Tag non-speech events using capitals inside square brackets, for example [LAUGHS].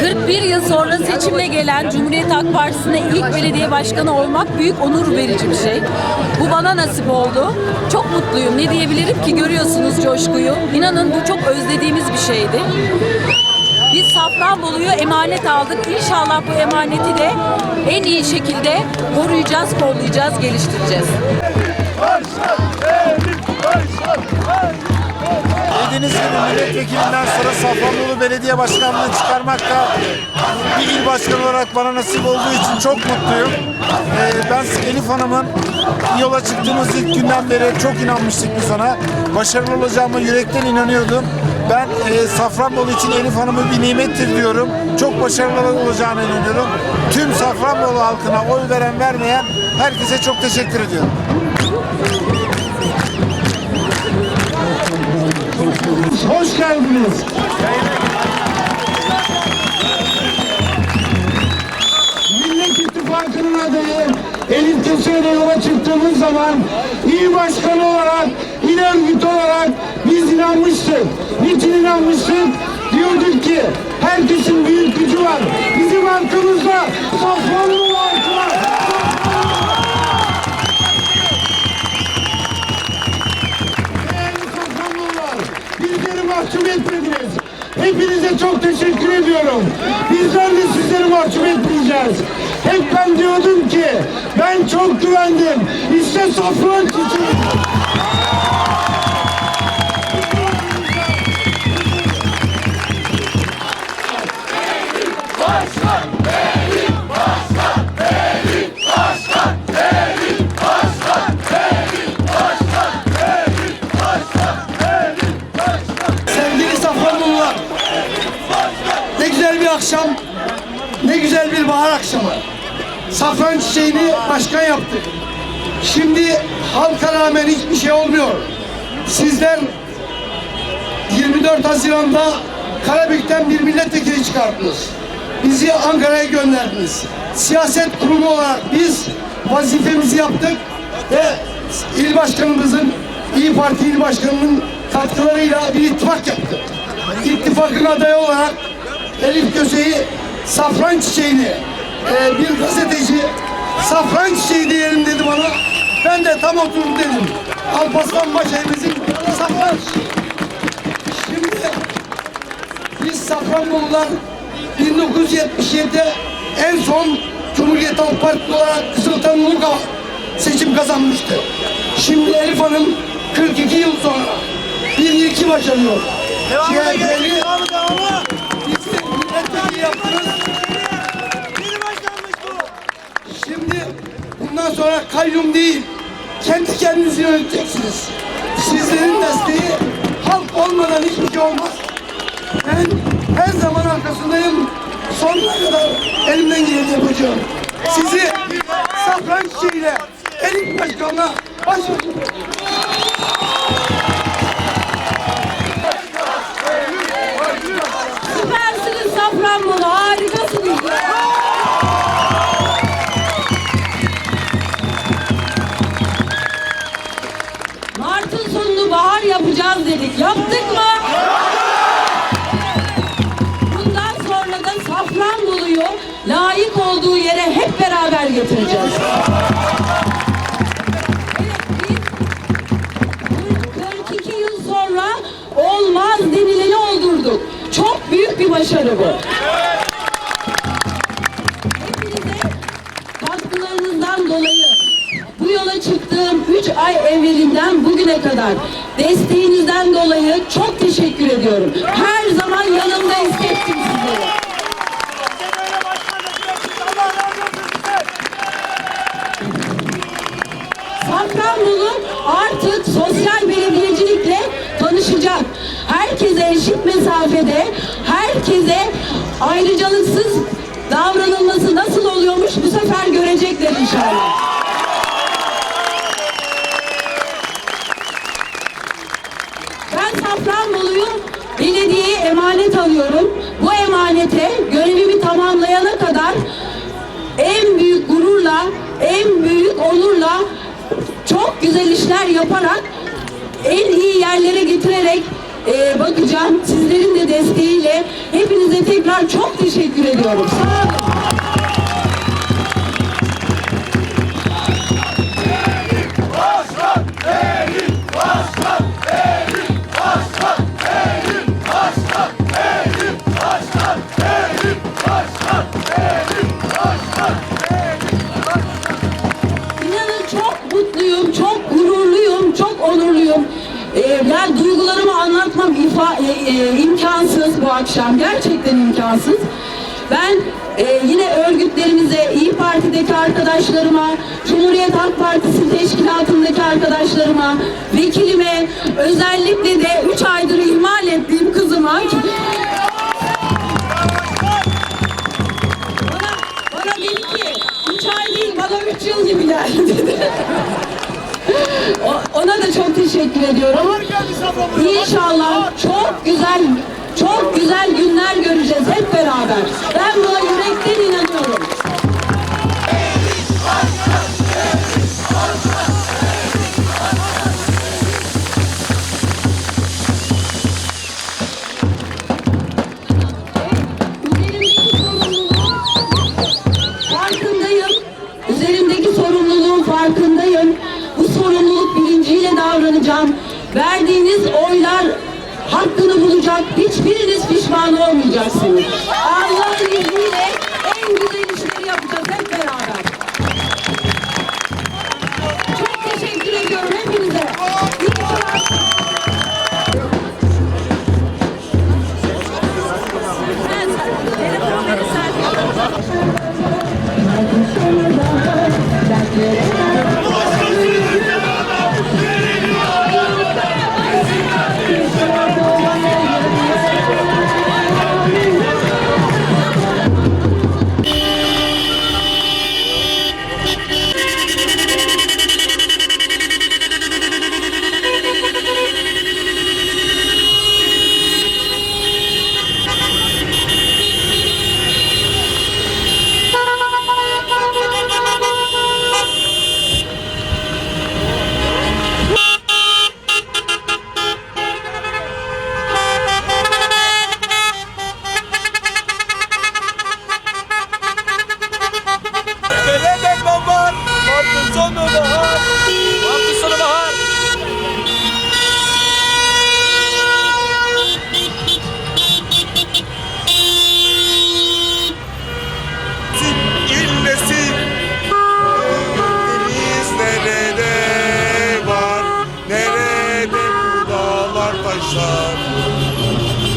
41 yıl sonra seçimle gelen Cumhuriyet Halk Partisi'ne ilk belediye başkanı olmak büyük onur verici bir şey. Bu bana nasip oldu. Çok mutluyum. Ne diyebilirim ki görüyorsunuz coşkuyu. İnanın bu çok özlediğimiz bir şeydi. Biz Safranbolu'yu emanet aldık. İnşallah bu emaneti de en iyi şekilde koruyacağız, kollayacağız, geliştireceğiz. Dediğiniz gibi milletvekilinden sonra Safranbolu Belediye Başkanlığı çıkarmak da bir il başkanı olarak bana nasip olduğu için çok mutluyum. Ee, ben Elif Hanım'ın yola çıktığımız ilk günden beri çok inanmıştık biz ona. Başarılı olacağıma yürekten inanıyordum. Ben e, Safranbolu için Elif Hanım'ı bir nimettir diyorum. Çok başarılı olacağına inanıyorum. Tüm Safranbolu halkına oy veren vermeyen herkese çok teşekkür ediyorum. Hoş geldiniz. Millet İttifakı'nın adayı Elif Köse'yle yola çıktığımız zaman iyi başkan olarak, il örgütü olarak biz inanmıştık. Niçin inanmıştık? Diyorduk ki herkesin büyük gücü var. Bizim arkamızda Safranlı halkı var. Hepinize çok teşekkür ediyorum. Bizler de sizleri mahcup etmeyeceğiz. Hep ben diyordum ki ben çok güvendim. İşte safran çiçeği. Akşam, ne güzel bir bahar akşamı. Safran çiçeğini başkan yaptık. Şimdi halka rağmen hiçbir şey olmuyor. Sizler 24 Haziran'da Karabük'ten bir milletvekili çıkarttınız. Bizi Ankara'ya gönderdiniz. Siyaset kurumu olarak biz vazifemizi yaptık ve il başkanımızın, İyi Parti il başkanının katkılarıyla bir ittifak yaptık. İttifakın adayı olarak Elif Köse'yi safran çiçeğini e, bir gazeteci safran çiçeği diyelim dedi bana. Ben de tam oturdum dedim. Alparslan Başevimizin safran. Şimdi biz Safranbolular 1977'de en son Cumhuriyet Halk Partisi olarak Kızıltanlı'nı seçim kazanmıştı. Şimdi Elif Hanım 42 yıl sonra bir ilki başarıyor. CHP'li bizi milletvekili yaptınız. Şimdi bundan sonra kayyum değil, kendi kendinizi yöneteceksiniz. Sizlerin desteği halk olmadan hiçbir şey olmaz. Ben her zaman arkasındayım. Sonuna kadar elimden geleni yapacağım. Sizi safran çiçeğiyle elim başkanına Yaptık mı? Bundan sonra da Safranbolu'yu layık olduğu yere hep beraber getireceğiz. Evet, biz 42 yıl sonra olmaz denileni oldurduk. Çok büyük bir başarı bu. Hepinize katkılarınızdan dolayı bu yola çıktığım 3 ay evvelinden bugüne kadar desteğinizden dolayı çok teşekkür ediyorum. Her zaman yanımda hissettim sizleri. Safranbolu artık sosyal belediyecilikle tanışacak. Herkese eşit mesafede, herkese ayrıcalıksız davranılması nasıl oluyormuş bu sefer görecekler inşallah. Ben Safranbolu'yu belediyeye emanet alıyorum. Bu emanete görevimi tamamlayana kadar en büyük gururla, en büyük onurla çok güzel işler yaparak en iyi yerlere getirerek e, bakacağım. Sizlerin de desteğiyle hepinize tekrar çok teşekkür ediyorum. Sağ olun. İfa, e, e, imkansız bu akşam. Gerçekten imkansız. Ben e, yine örgütlerimize, İyi Parti'deki arkadaşlarıma, Cumhuriyet Halk Partisi teşkilatındaki arkadaşlarıma, vekilime, özellikle de 3 aydır ihmal ettiğim kızıma bana, bana dedi ki, üç ay değil bana üç yıl gibi geldi [LAUGHS] teşekkür ediyorum. İnşallah çok güzel, çok güzel günler göreceğiz hep beraber. Ben buna yürekten inanıyorum. davranacağım. Verdiğiniz oylar hakkını bulacak. Hiçbiriniz pişman olmayacaksınız. Allah'ın izniyle en güzel